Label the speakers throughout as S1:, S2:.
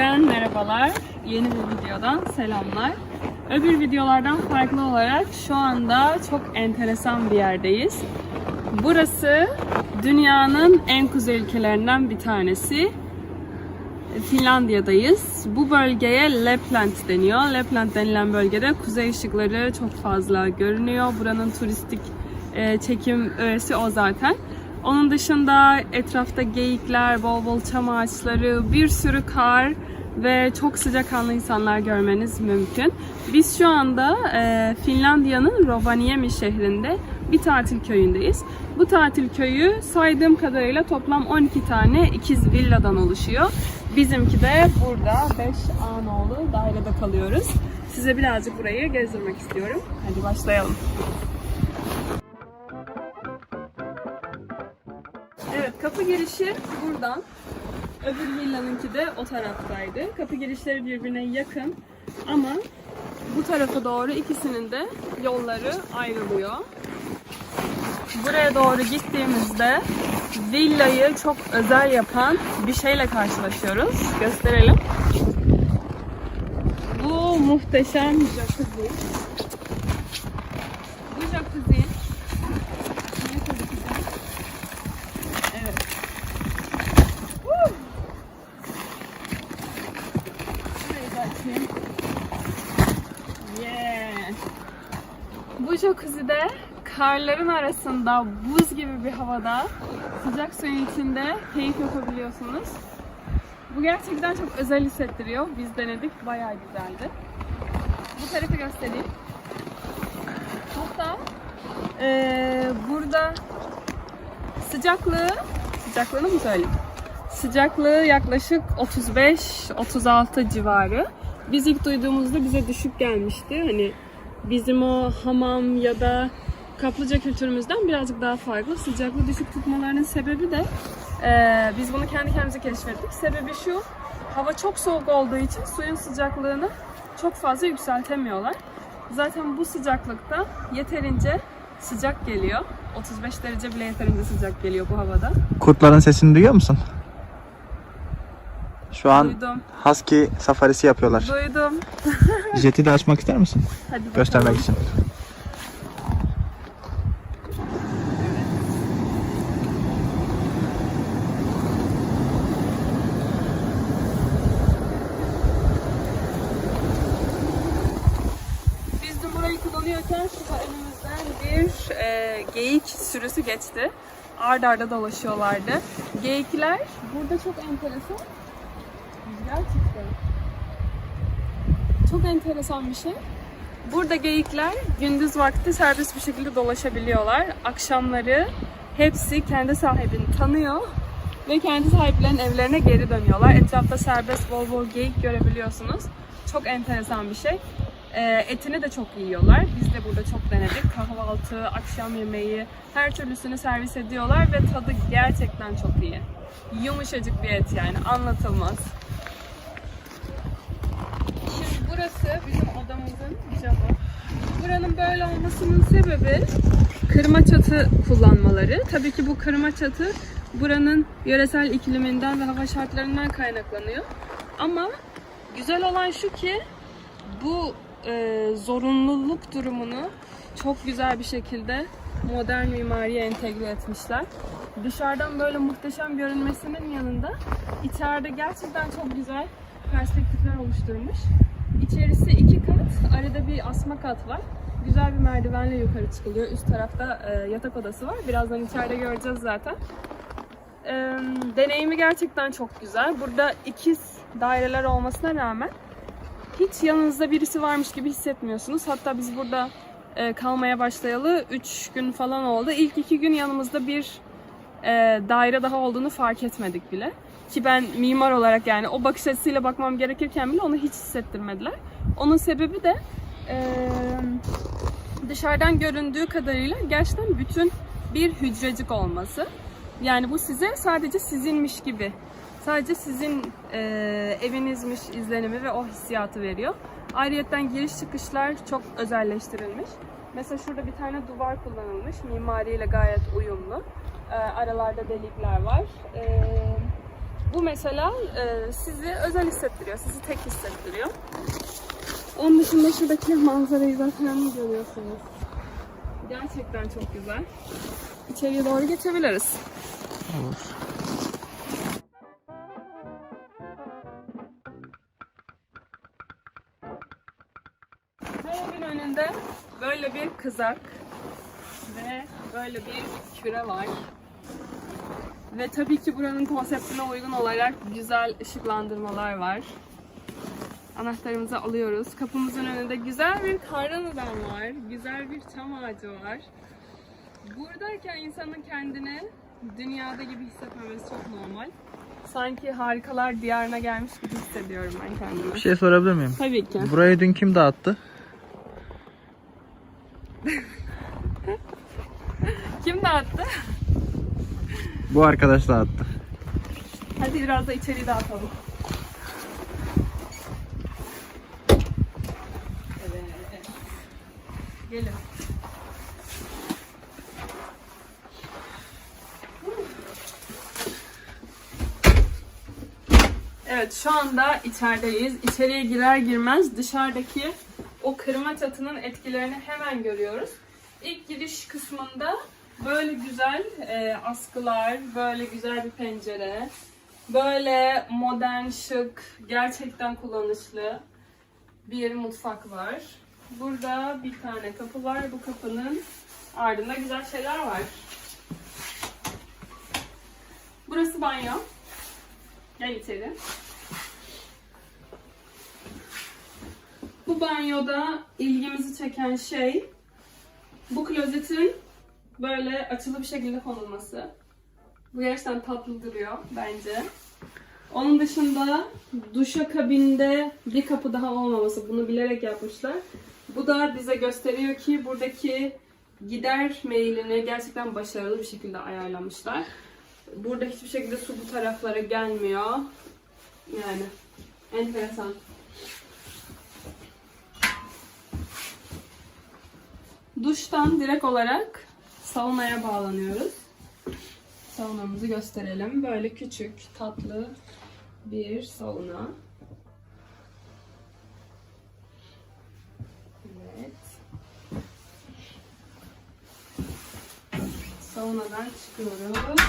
S1: Herkese merhabalar. Yeni bir videodan selamlar. Öbür videolardan farklı olarak şu anda çok enteresan bir yerdeyiz. Burası dünyanın en kuzey ülkelerinden bir tanesi. Finlandiya'dayız. Bu bölgeye Lapland deniyor. Lapland denilen bölgede kuzey ışıkları çok fazla görünüyor. Buranın turistik e, çekim öğesi o zaten. Onun dışında etrafta geyikler, bol bol çam ağaçları, bir sürü kar ve çok sıcakkanlı insanlar görmeniz mümkün. Biz şu anda e, Finlandiya'nın Rovaniemi şehrinde bir tatil köyündeyiz. Bu tatil köyü saydığım kadarıyla toplam 12 tane ikiz villadan oluşuyor. Bizimki de burada 5 Anoğlu dairede kalıyoruz. Size birazcık burayı gezdirmek istiyorum. Hadi başlayalım. Evet, kapı girişi buradan. Öbür villanınki de o taraftaydı. Kapı girişleri birbirine yakın ama bu tarafa doğru ikisinin de yolları ayrılıyor. Buraya doğru gittiğimizde villayı çok özel yapan bir şeyle karşılaşıyoruz. Gösterelim. Bu muhteşem jacuzzi. Bu jacuzzi ne tabii ki de Evet. Woo! Açayım. Yeah. Bu jacuzzi'de karların arasında buz gibi bir havada sıcak suyun içinde keyif yapabiliyorsunuz. Bu gerçekten çok özel hissettiriyor. Biz denedik. Bayağı güzeldi. Bu tarafı göstereyim. Hatta eee, burada Sıcaklığı, sıcaklığını mı söyleyeyim? Sıcaklığı yaklaşık 35-36 civarı. Biz ilk duyduğumuzda bize düşük gelmişti. Hani bizim o hamam ya da kaplıca kültürümüzden birazcık daha farklı. Sıcaklığı düşük tutmalarının sebebi de eee, biz bunu kendi kendimize keşfettik. Sebebi şu, hava çok soğuk olduğu için suyun sıcaklığını çok fazla yükseltemiyorlar. Zaten bu sıcaklıkta yeterince sıcak geliyor. 35 derece bile yeterince sıcak geliyor bu havada.
S2: Kurtların sesini duyuyor musun? Şu an
S1: Duydum.
S2: husky safarisi yapıyorlar.
S1: Duydum.
S2: Jeti de açmak ister misin?
S1: Hadi bakalım.
S2: Göstermek için.
S1: Biz de burayı kullanıyorken şu önümüzden bir e, geyik sürüsü geçti. Arda arda dolaşıyorlardı. Geyikler burada çok enteresan. Gerçekten. Çok enteresan bir şey. Burada geyikler gündüz vakti serbest bir şekilde dolaşabiliyorlar. Akşamları hepsi kendi sahibini tanıyor ve kendi sahiplerinin evlerine geri dönüyorlar. Etrafta serbest bol bol geyik görebiliyorsunuz. Çok enteresan bir şey. Ee, etini de çok yiyorlar. Biz de burada çok denedik. Kahvaltı, akşam yemeği, her türlüsünü servis ediyorlar ve tadı gerçekten çok iyi. Yumuşacık bir et yani anlatılmaz. Burası bizim odamızın camı. Buranın böyle olmasının sebebi kırma çatı kullanmaları. Tabii ki bu kırma çatı buranın yöresel ikliminden ve hava şartlarından kaynaklanıyor. Ama güzel olan şu ki bu e, zorunluluk durumunu çok güzel bir şekilde modern mimariye entegre etmişler. Dışarıdan böyle muhteşem görünmesinin yanında içeride gerçekten çok güzel perspektifler oluşturmuş. İçerisi iki kat, arada bir asma kat var. Güzel bir merdivenle yukarı çıkılıyor. Üst tarafta e, yatak odası var. Birazdan içeride göreceğiz zaten. E, deneyimi gerçekten çok güzel. Burada ikiz daireler olmasına rağmen hiç yanınızda birisi varmış gibi hissetmiyorsunuz. Hatta biz burada e, kalmaya başlayalı 3 gün falan oldu. İlk 2 gün yanımızda bir e, daire daha olduğunu fark etmedik bile. Ki ben mimar olarak yani o bakış açısıyla bakmam gerekirken bile onu hiç hissettirmediler. Onun sebebi de e, dışarıdan göründüğü kadarıyla gerçekten bütün bir hücrecik olması. Yani bu size sadece sizinmiş gibi, sadece sizin e, evinizmiş izlenimi ve o hissiyatı veriyor. Ayrıyeten giriş çıkışlar çok özelleştirilmiş. Mesela şurada bir tane duvar kullanılmış. Mimariyle gayet uyumlu. E, aralarda delikler var. E, Bu mesela e, sizi özel hissettiriyor, sizi tek hissettiriyor. Onun dışında şuradaki manzarayı zaten görüyorsunuz. Gerçekten çok güzel. İçeriye doğru geçebiliriz.
S2: Olur.
S1: Her önünde böyle bir kızak ve böyle bir küre var. Ve tabii ki buranın konseptine uygun olarak güzel ışıklandırmalar var. Anahtarımızı alıyoruz. Kapımızın önünde güzel bir kardan adam var. Güzel bir çam ağacı var. Buradayken insanın kendini dünyada gibi hissetmemesi çok normal. Sanki harikalar diyarına gelmiş gibi hissediyorum ben kendimi.
S2: Bir şey sorabilir miyim?
S1: Tabii ki.
S2: Burayı dün kim dağıttı?
S1: Kim dağıttı?
S2: Bu arkadaş dağıttı.
S1: Hadi biraz da içeri dağıtalım. Evet. Evet şu anda içerideyiz. İçeriye girer girmez dışarıdaki o kırma çatının etkilerini hemen görüyoruz. İlk giriş kısmında böyle güzel e, askılar, böyle güzel bir pencere, böyle modern, şık, gerçekten kullanışlı bir mutfak var. Burada bir tane kapı var. Bu kapının ardında güzel şeyler var. Burası banyo. Gel içeri. Bu banyoda ilgimizi çeken şey bu klozetin böyle açılı bir şekilde konulması. Bu gerçekten tatlı duruyor bence. Onun dışında duşakabinde bir kapı daha olmaması. Bunu bilerek yapmışlar. Bu da bize gösteriyor ki buradaki gider meylini gerçekten başarılı bir şekilde ayarlamışlar. Burada hiçbir şekilde su bu taraflara gelmiyor. Yani enteresan. Duştan direkt olarak saunaya bağlanıyoruz. Saunamızı gösterelim. Böyle küçük, tatlı bir sauna. Evet. Saunadan çıkıyoruz.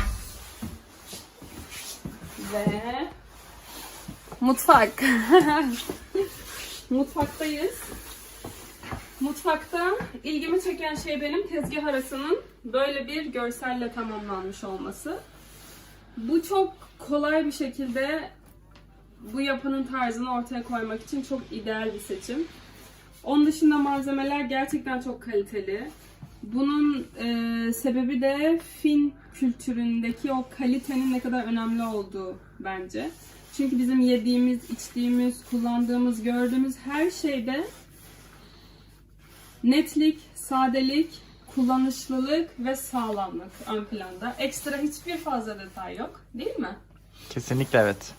S1: Ve mutfak. Mutfaktayız. Mutfakta ilgimi çeken şey benim tezgah arasının böyle bir görselle tamamlanmış olması. Bu çok kolay bir şekilde bu yapının tarzını ortaya koymak için çok ideal bir seçim. Onun dışında malzemeler gerçekten çok kaliteli. Bunun e, sebebi de Fin kültüründeki o kalitenin ne kadar önemli olduğu bence. Çünkü bizim yediğimiz, içtiğimiz, kullandığımız, gördüğümüz her şeyde netlik, sadelik, kullanışlılık ve sağlamlık ön planda. Ekstra hiçbir fazla detay yok, değil mi?
S2: Kesinlikle evet.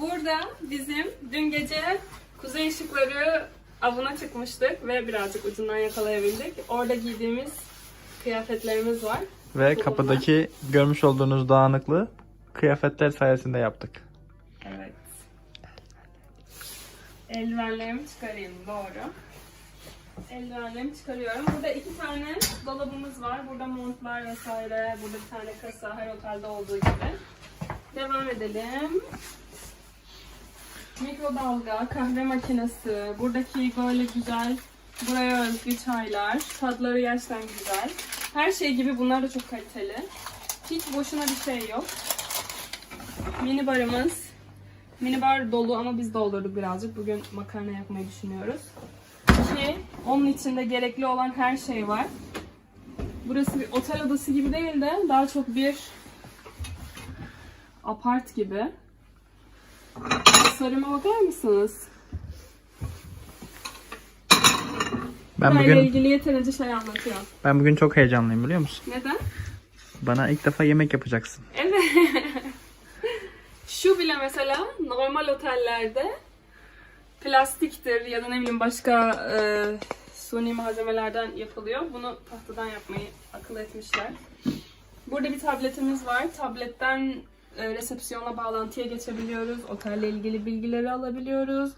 S1: Burada bizim dün gece kuzey ışıkları avına çıkmıştık ve birazcık ucundan yakalayabildik. Orada giydiğimiz kıyafetlerimiz var.
S2: Ve kapıdaki görmüş olduğunuz dağınıklığı kıyafetler sayesinde yaptık.
S1: Evet. Eldivenlerimi çıkarayım, doğru. Eldivenlerimi çıkarıyorum. Burada iki tane dolabımız var. Burada montlar vesaire. Burada bir tane kasa her otelde olduğu gibi. Devam edelim. Mikrodalga, kahve makinesi, buradaki böyle güzel buraya özgü çaylar, tadları gerçekten güzel. Her şey gibi bunlar da çok kaliteli. Hiç boşuna bir şey yok. Mini barımız. Mini bar dolu ama biz doldurduk birazcık. Bugün makarna yapmayı düşünüyoruz. Ki onun içinde gerekli olan her şey var. Burası bir otel odası gibi değil de daha çok bir apart gibi. Tasarıma bakar mısınız?
S2: Ben
S1: Burayla
S2: bugün
S1: ilgili yeterince şey anlatıyor.
S2: ben bugün çok heyecanlıyım biliyor musun?
S1: Neden?
S2: Bana ilk defa yemek yapacaksın.
S1: Evet. Şu bile mesela normal otellerde plastiktir ya da ne bileyim başka e, suni malzemelerden yapılıyor. Bunu tahtadan yapmayı akıl etmişler. Burada bir tabletimiz var. Tabletten e, resepsiyona bağlantıya geçebiliyoruz. Otelle ilgili bilgileri alabiliyoruz.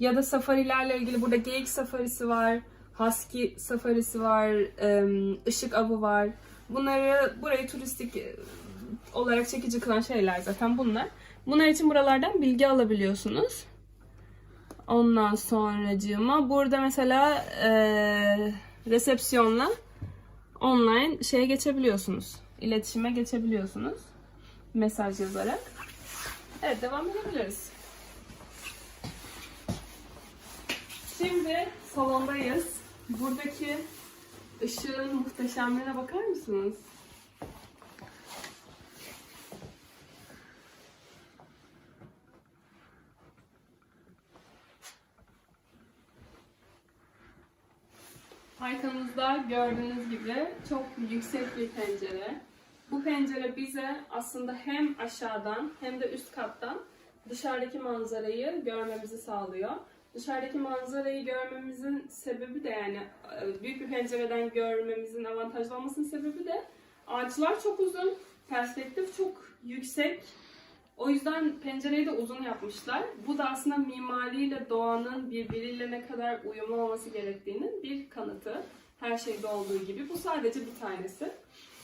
S1: Ya da safarilerle ilgili burada geyik safarisi var. Husky safarisi var. e, ışık avı var. Bunları burayı turistik e, olarak çekici kılan şeyler zaten bunlar. Bunlar için buralardan bilgi alabiliyorsunuz. Ondan sonracığıma burada mesela eee, resepsiyonla online şeye geçebiliyorsunuz. İletişime geçebiliyorsunuz. Mesaj yazarak. Evet devam edebiliriz. Şimdi salondayız. Buradaki ışığın muhteşemliğine bakar mısınız? Arkamızda gördüğünüz gibi çok yüksek bir pencere. Bu pencere bize aslında hem aşağıdan hem de üst kattan dışarıdaki manzarayı görmemizi sağlıyor. Dışarıdaki manzarayı görmemizin sebebi de yani e, büyük bir pencereden görmemizin avantajlı olmasının sebebi de ağaçlar çok uzun, perspektif çok yüksek. O yüzden pencereyi de uzun yapmışlar. Bu da aslında mimariyle doğanın birbiriyle ne kadar uyumlu olması gerektiğinin bir kanıtı. Her şeyde olduğu gibi. Bu sadece bir tanesi.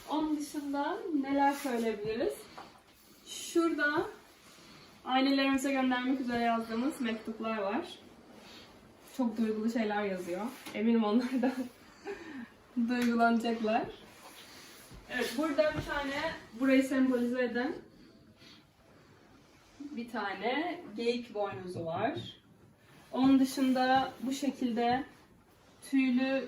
S1: Onun dışında neler söyleyebiliriz? Şurada ailelerimize göndermek üzere yazdığımız mektuplar var. Çok duygulu şeyler yazıyor. Eminim onlar da duygulanacaklar. Evet, burada bir tane burayı sembolize eden bir tane geyik boynuzu var. Onun dışında bu şekilde tüylü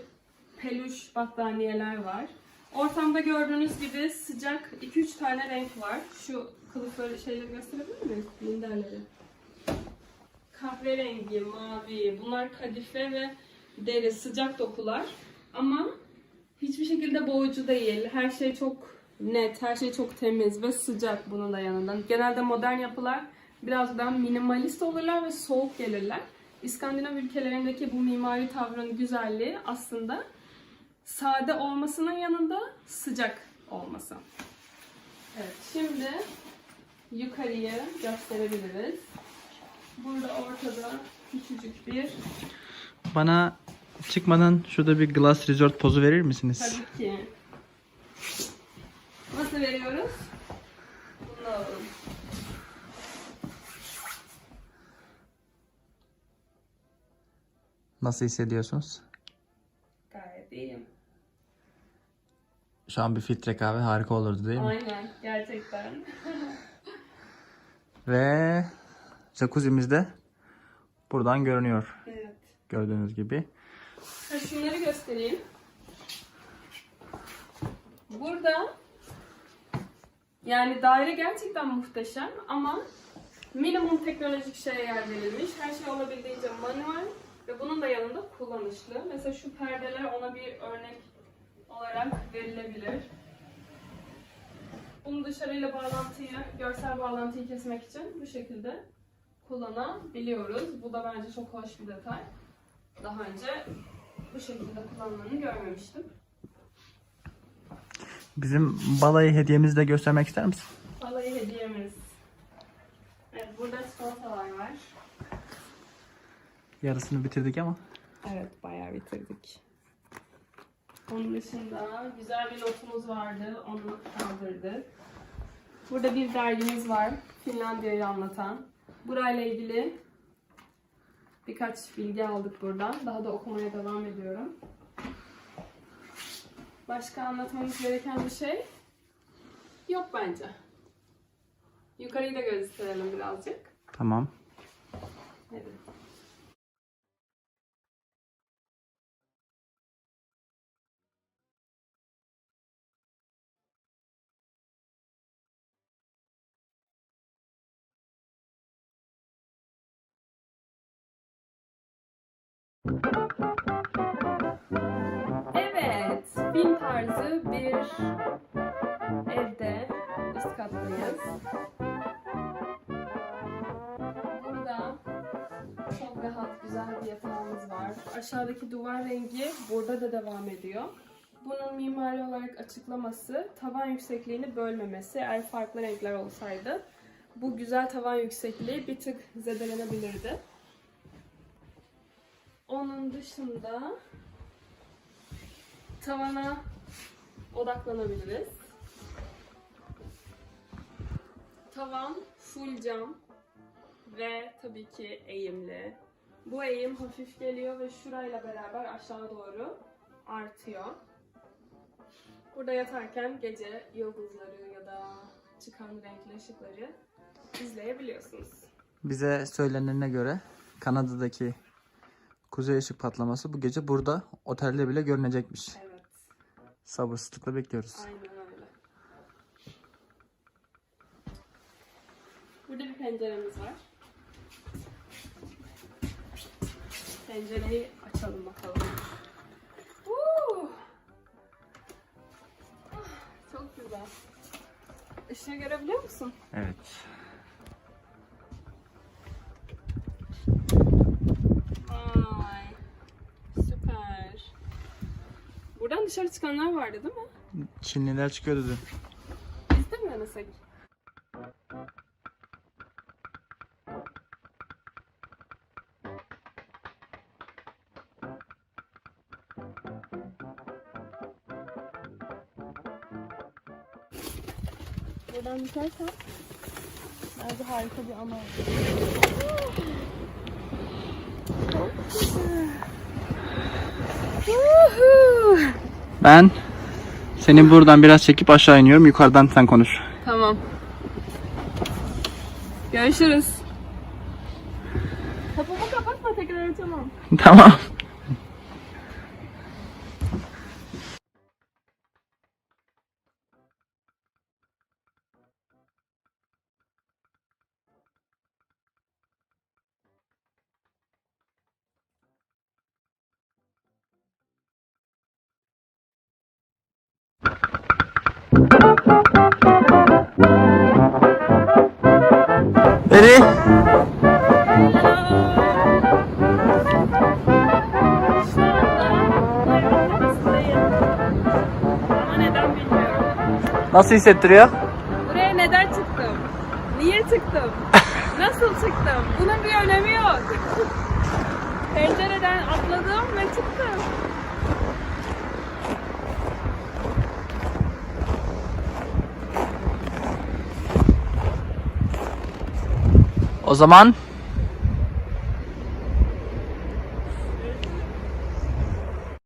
S1: peluş battaniyeler var. Ortamda gördüğünüz gibi sıcak 2-3 tane renk var. Şu kılıfları şeyleri gösterebilir miyim? Minderleri. Kahverengi, mavi, bunlar kadife ve deri sıcak dokular. Ama hiçbir şekilde boğucu değil. Her şey çok net, her şey çok temiz ve sıcak bunun da yanından. Genelde modern yapılar biraz daha minimalist olurlar ve soğuk gelirler. İskandinav ülkelerindeki bu mimari tavrın güzelliği aslında sade olmasının yanında sıcak olması. Evet, şimdi yukarıyı gösterebiliriz. Burada ortada küçücük bir
S2: Bana çıkmadan şurada bir Glass Resort pozu verir misiniz?
S1: Tabii ki. Nasıl veriyoruz? Bunu alalım.
S2: Nasıl hissediyorsunuz?
S1: Gayet iyiyim.
S2: Şu an bir filtre kahve harika olurdu değil mi?
S1: Aynen, gerçekten.
S2: Ve jacuzzi'miz de buradan görünüyor.
S1: evet.
S2: Gördüğünüz gibi.
S1: Ha, şunları göstereyim. Burada yani daire gerçekten muhteşem ama minimum teknolojik şeye yer verilmiş. Her şey olabildiğince manuel ve bunun da yanında kullanışlı. Mesela şu perdeler ona bir örnek olarak verilebilir. Bunu dışarıyla bağlantıyı, görsel bağlantıyı kesmek için bu şekilde kullanabiliyoruz. Bu da bence çok hoş bir detay. Daha önce bu şekilde kullanılanı görmemiştim.
S2: Bizim balayı hediyemizi de göstermek ister misin?
S1: Balayı hediyemiz. Evet, burada çikolatalar var.
S2: Yarısını bitirdik ama.
S1: Evet, bayağı bitirdik. Onun dışında güzel bir notumuz vardı, onu kaldırdık. Burada bir dergimiz var, Finlandiya'yı anlatan. Burayla ilgili birkaç bilgi aldık buradan. Daha da okumaya devam ediyorum. Başka anlatmamız gereken bir şey yok bence. Yukarıyı da gösterelim birazcık.
S2: Tamam.
S1: Hadi. Evet, bin tarzı bir evde üst kattayız. Burada çok rahat, güzel bir yatağımız var. Aşağıdaki duvar rengi burada da devam ediyor. Bunun mimari olarak açıklaması tavan yüksekliğini bölmemesi. Eğer farklı renkler olsaydı bu güzel tavan yüksekliği bir tık zedelenebilirdi. Onun dışında tavana odaklanabiliriz. Tavan full cam ve tabii ki eğimli. Bu eğim hafif geliyor ve şurayla beraber aşağı doğru artıyor. Burada yatarken gece yıldızları ya da çıkan renkli ışıkları izleyebiliyorsunuz.
S2: Bize söylenene göre Kanada'daki kuzey ışık patlaması bu gece burada otelde bile görünecekmiş.
S1: Evet,
S2: Sabırsızlıkla bekliyoruz.
S1: aynen öyle. Burada bir penceremiz var. Pencereyi açalım bakalım. Woo! Ah, Çok güzel. Işığı görebiliyor musun?
S2: Evet.
S1: Buradan dışarı çıkanlar vardı değil mi?
S2: Çinliler çıkıyordu dün.
S1: Biz de mi denesek? Buradan düşersen bence harika bir ana. Woohoo!
S2: Ben seni buradan biraz çekip aşağı iniyorum. Yukarıdan sen konuş.
S1: Tamam. Görüşürüz. Kapımı kapatma tekrar açamam.
S2: tamam. Beri. Nasıl hissettiriyor?
S1: Buraya neden çıktım? Niye çıktım? Nasıl çıktım? Bunun bir önemi yok. Pencereden atladım ve çıktım.
S2: O zaman